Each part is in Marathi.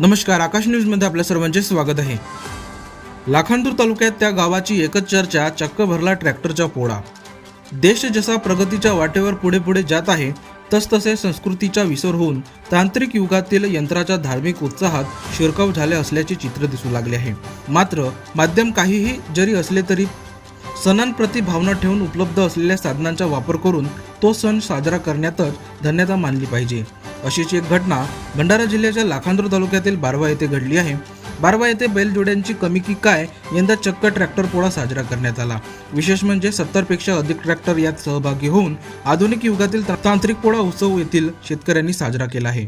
नमस्कार आकाश न्यूजमध्ये आपल्या सर्वांचे स्वागत आहे. लाखांदूर तालुक्यात त्या गावाची एकच चर्चा चक्क भरला ट्रॅक्टरचा पोळा. देश जसा प्रगतीच्या वाटेवर पुढे पुढे जात आहे तसतसे संस्कृतीचा विसर होऊन तांत्रिक युगातील यंत्राच्या धार्मिक उत्साहात शिरकाव झाले असल्याचे चित्र दिसू लागले आहे. मात्र माध्यम काहीही जरी असले तरी सणांप्रती भावना ठेवून उपलब्ध असलेल्या साधनांचा वापर करून तो सण साजरा करण्यातच धन्यता मानली पाहिजे. अशीच एक घटना भंडारा जिल्ह्याच्या लाखांदूर तालुक्यातील बारवा येथे घडली आहे. बारवा येथे बैलजोड्यांची कमी की काय यंदा चक्क ट्रॅक्टर पोळा साजरा करण्यात आला. विशेष म्हणजे सत्तरपेक्षा अधिक ट्रॅक्टर यात सहभागी होऊन आधुनिक युगातील तांत्रिक पोळा उत्सव येथील शेतकऱ्यांनी साजरा केला आहे.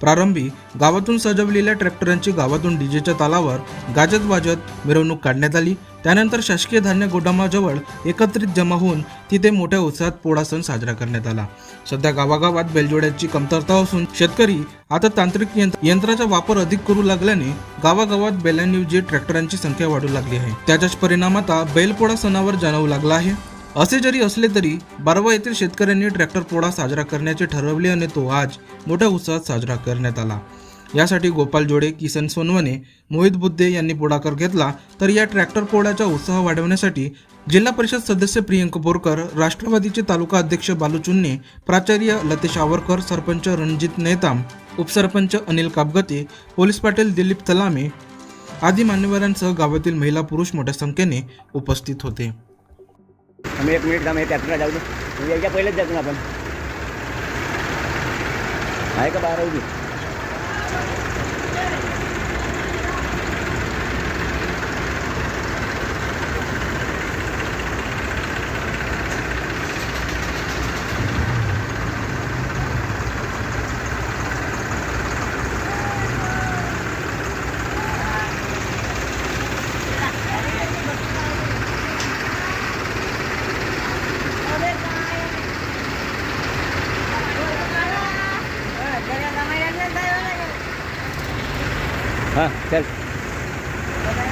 प्रारंभी गावातून सजवलेल्या ट्रॅक्टरांची गावातून डीजेच्या तालावर गाजत वाजत मिरवणूक काढण्यात आली. त्यानंतर शासकीय धान्य गोदामाजवळ एकत्रित जमा होऊन तिथे मोठ्या उत्साहात पोळा सण साजरा करण्यात आला. सध्या गावागावात बैलजोड्याची कमतरता असून शेतकरी आता तांत्रिक यंत्र- यंत्राचा वापर अधिक करू लागल्याने गावागावात बैलांऐवजी ट्रॅक्टरांची संख्या वाढू लागली आहे. त्याचाच परिणाम आता बैलपोळा सणावर जाणवू लागला आहे. असे जरी असले तरी बारवा येथील शेतकऱ्यांनी ट्रॅक्टर पोळा साजरा करण्याचे ठरवले आणि तो आज मोठ्या उत्साहात साजरा करण्यात आला. यासाठी गोपाल जोडे किसन सोनवणे मोहित बुद्धे यांनी पुढाकार घेतला. तर या ट्रॅक्टर पोळ्याचा उत्साह वाढवण्यासाठी जिल्हा परिषद सदस्य प्रियंक बोरकर राष्ट्रवादीचे तालुका अध्यक्ष बालू चुन्ने प्राचार्य लतेश आवरकर सरपंच रणजित नेताम उपसरपंच अनिल कापगते पोलीस पाटील दिलीप तलामे आदी मान्यवरांसह गावातील महिला पुरुष मोठ्या संख्येने उपस्थित होते. आम्ही एक मिनिट थांब हे जाऊ दे. म्हणजे याच्या पहिलेच जातो ना आपण. आहे का बारा 啊，开始。